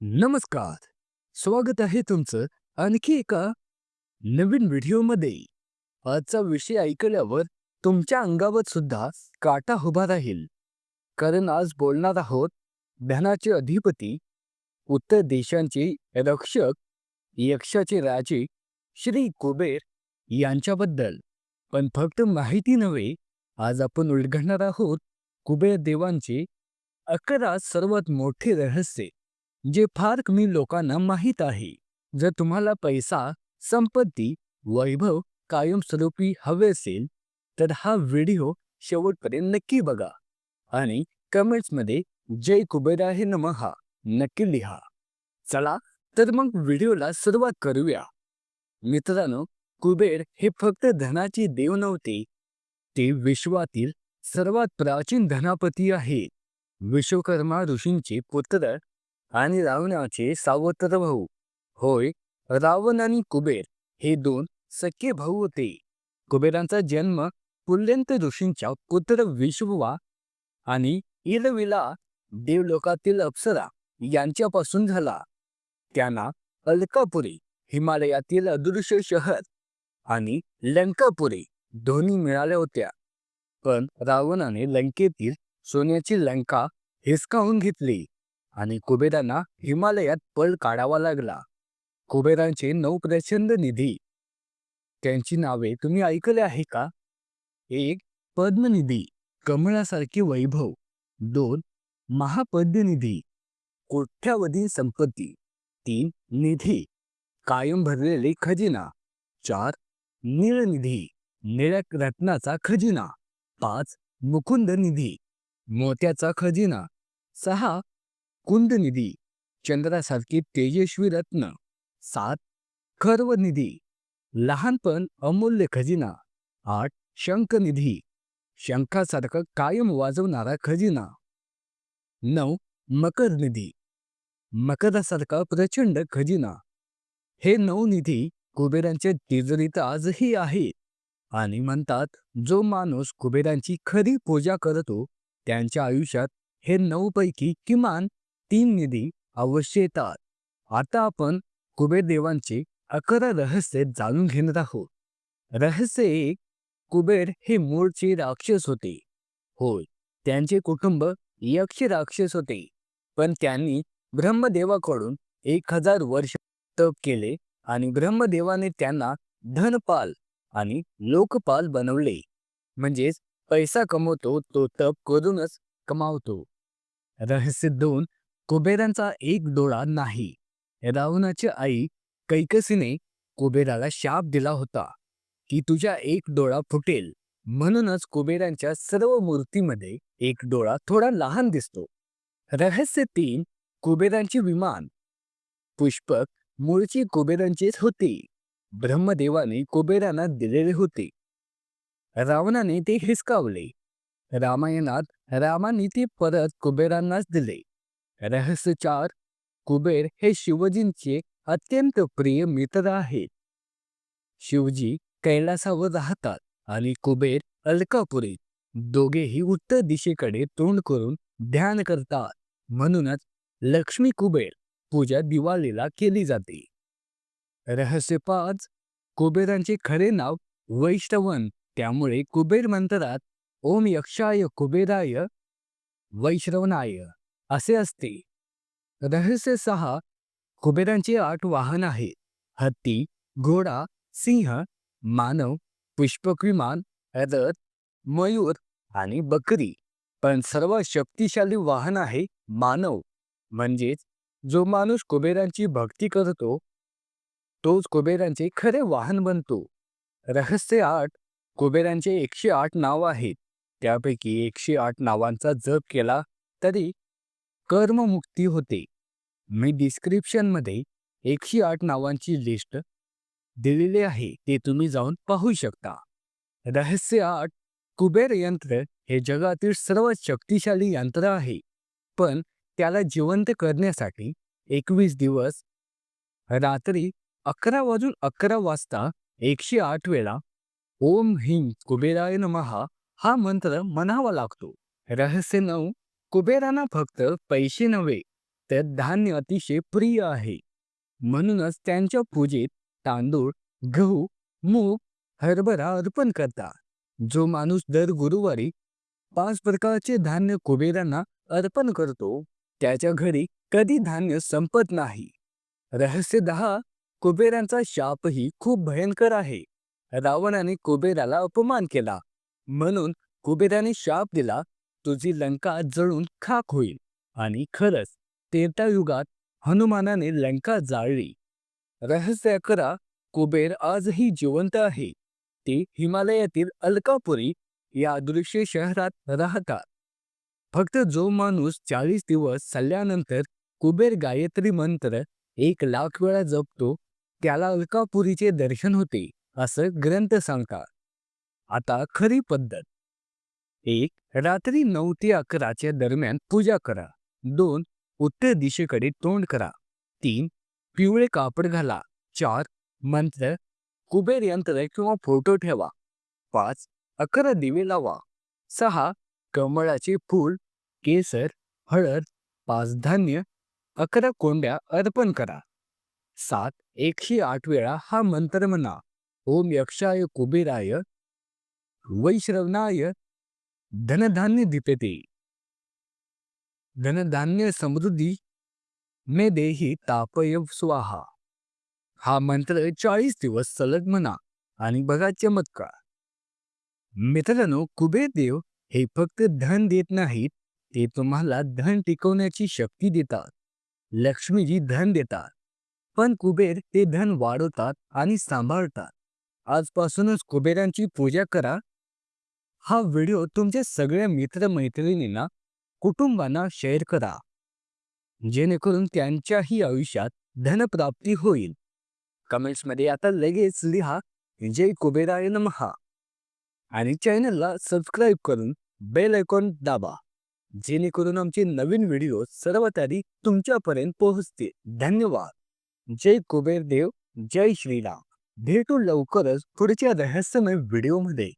नमस्कार. स्वागत आहे तुमचं आणखी एका नवीन व्हिडिओमध्ये. आजचा विषय ऐकल्यावर तुमच्या अंगावर सुद्धा काटा उभा राहील. कारण आज बोलणार आहोत धनाचे अधिपती उत्तर देशांचे रक्षक यक्षाचे राजे श्री कुबेर यांच्याबद्दल. पण फक्त माहिती नव्हे आज आपण उलगडणार आहोत कुबेर देवांचे अकरा सर्वात मोठे रहस्य. जे फार कमी लोकांना माहीत आहे. जर तुम्हाला पैसा संपत्ती वैभव कायमस्वरूपी हवे असेल तर हा व्हिडिओ शेवटपर्यंत नक्की बघा आणि कमेंट्समध्ये जय कुबेराय नमहा नक्की लिहा. चला तर मग व्हिडिओला सुरुवात करूया. मित्रांनो कुबेर हे फक्त धनाचे देव नव्हते. ते विश्वातील सर्वात प्राचीन धनापती आहेत. विश्वकर्मा ऋषींचे पुत्र आणि रावणाचे सावत्र भाऊ. होय रावण आणि कुबेर हे दोन सख्खे भाऊ होते. कुबेरांचा जन्म पुल्यंत ऋषींच्या पुत्र विश्ववा आणि इरविला देवलोकातील अप्सरा यांच्यापासून झाला. त्यांना अलकापुरी हिमालयातील अदृश्य शहर आणि लंकापुरी दोन्ही मिळाल्या होत्या. पण रावणाने लंकेतील सोन्याची लंका हिसकावून घेतली. आणि कुबेरांना हिमालयात पळ काढावा लागला. कुबेरांचे नऊ प्रचंड निधी. त्यांची नावे तुम्ही ऐकले आहे का? एक पद्मनिधी कमळासारखे वैभव. दोन महापद्यनिधी कोठ्यावधी संपत्ती. तीन निधी कायम भरलेले खजिना. चार निळनिधी निळ्या रत्नाचा खजिना. पाच मुकुंद निधी मोत्याचा खजिना. सहा कुंदनिधी चंद्रासारखी तेजस्वी रत्न सात खर्व निधी लहानपण अमूल्य खजिना आठ शंखनिधी शंखासारखं कायम वाजवणारा खजिना. नऊ मकर निधी मकरासारखा प्रचंड खजिना. हे नऊ निधी कुबेरांच्या तिजोरीत आजही आहे आणि म्हणतात जो माणूस कुबेरांची खरी पूजा करतो त्यांच्या आयुष्यात हे नऊपैकी किमान तीन निधी अवश्य येतात. आता आपण कुबेर देवांचे अकरा रहस्य जाणून घेणार आहोत. रहस्य एक कुबेर हे मूळचे राक्षस होते. होय त्यांचे कुटुंब यक्ष राक्षस होते. पण त्यांनी ब्रह्मदेवाकडून एक हजार वर्ष तप केले आणि ब्रह्मदेवाने त्यांना धनपाल आणि लोकपाल बनवले. म्हणजेच पैसा कमवतो तो तप करूनच कमावतो. रहस्य दोन कुबेरांचा एक डोळा नाही. रावणाची आई कैकसीने कुबेराला शाप दिला होता की तुझ्या एक डोळा फुटेल. म्हणूनच कुबेरांच्या सर्व मूर्तीमध्ये एक डोळा थोडा लहान दिसतो. रहस्य तीन कुबेरांची विमान. पुष्पक मूळची कुबेरांचीच होती. ब्रह्मदेवाने कुबेरांना दिलेले होते. रावणाने ते हिसकावले. रामायणात रामाने ते परत कुबेरांनाच दिले. रहस्य चार कुबेर हे शिवजींचे अत्यंत प्रिय मित्र आहेत. शिवजी कैलासावर राहतात आणि कुबेर अलकापुरीत दोघेही उत्तर दिशेकडे तोंड करून ध्यान करतात. म्हणूनच लक्ष्मी कुबेर पूजा दिवाळीला केली जाते. रहस्य पाच कुबेरांचे खरे नाव वैष्णवन त्यामुळे कुबेर मंत्रात ओम यक्षाय कुबेराय वैष्णवनाय. असे असते. रहस्य सहा कुबेरांचे आठ वाहन आहेत. हत्ती घोडा सिंह मानव पुष्पक विमान रथ मयूर आणि बकरी. पण सर्वात शक्तिशाली वाहन आहे मानव. म्हणजेच जो माणूस कुबेरांची भक्ती करतो तोच कुबेरांचे खरे वाहन बनतो. रहस्य आठ कुबेरांचे एकशे आठ नाव आहेत. त्यापैकी एकशे आठ नावांचा जप केला तरी कर्ममुक्ती होते. मी डिस्क्रिप्शनमध्ये एकशे आठ नावांची लिस्ट दिलेली आहे ते तुम्ही जाऊन पाहू शकता. रहस्य आठ कुबेर यंत्र हे जगातील सर्वात शक्तिशाली यंत्र आहे. पण त्याला जिवंत करण्यासाठी एकवीस दिवस रात्री अकरा वाजून अकरा वाजता एकशे आठ वेळा ओम हिंग कुबेराय नमहा हा मंत्र म्हणावा लागतो. रहस्य नऊ कुबेरांना फक्त पैसे नव्हे तर धान्य अतिशय प्रिय आहे. म्हणूनच त्यांच्या पूजेत तांदूळ गहू मूग हरभरा अर्पण करतात. जो माणूस दर गुरुवारी पाच प्रकारचे धान्य कुबेरांना अर्पण करतो त्याच्या घरी कधी धान्य संपत नाही. रहस्य दहा कुबेरांचा शापही खूप भयंकर आहे. रावणाने कुबेराला अपमान केला. म्हणून कुबेराने शाप दिला तुझी लंका जळून खाक होईल. आणि खरंच तेतायुगात युगात हनुमानाने लंका जाळली. रहस्य अकरा कुबेर आजही जिवंत आहे. ते हिमालयातील अलकापुरी या अदृश्य शहरात राहतात. फक्त जो माणूस चाळीस दिवस चालल्यानंतर कुबेर गायत्री मंत्र एक लाख वेळा जपतो त्याला अलकापुरीचे दर्शन होते असं ग्रंथ सांगतात. आता खरी पद्धत. एक रात्री नऊ ते अकराच्या दरम्यान पूजा करा. दोन उत्तर दिशेकडे तोंड करा. तीन पिवळे कापड घाला. चार मंत्र कुबेर यंत्र किंवा फोटो ठेवा. पाच अकरा दिवे लावा. सहा कमळाचे फूल केसर हळद पाच धान्य अकरा कोंड्या अर्पण करा. सात एकशे आठ वेळा हा मंत्र म्हणा. ओम यक्षाय कुबेराय वैश्रवणाय धनधान्य दीपते धनधान्य समृद्धी मे देही तापय स्वाहा. हा मंत्र चाळीस दिवस सलग म्हणा आणि बघा चमत्कार. मित्रांनो कुबेर देव हे फक्त धन देत नाहीत ते तुम्हाला धन टिकवण्याची शक्ती देतात. लक्ष्मीजी धन देतात. पण कुबेर ते धन वाढवतात आणि सांभाळतात. आजपासूनच कुबेरांची पूजा करा हा व्हिडिओ तुमच्या सगळ्या मित्रमैत्रिणींना कुटुंबांना शेअर करा. जेणेकरून त्यांच्याही आयुष्यात धनप्राप्ती होईल. कमेंट्समध्ये आता लगेच लिहा जय कुबेराय नमहा आणि चॅनलला सबस्क्राईब करून बेल आयकॉन दाबा. जेणेकरून आमचे नवीन व्हिडिओ सर्वात आधी तुमच्यापर्यंत पोहोचतील. धन्यवाद. जय कुबेर देव जय श्रीराम. भेटू लवकरच पुढच्या रहस्यमय व्हिडिओमध्ये.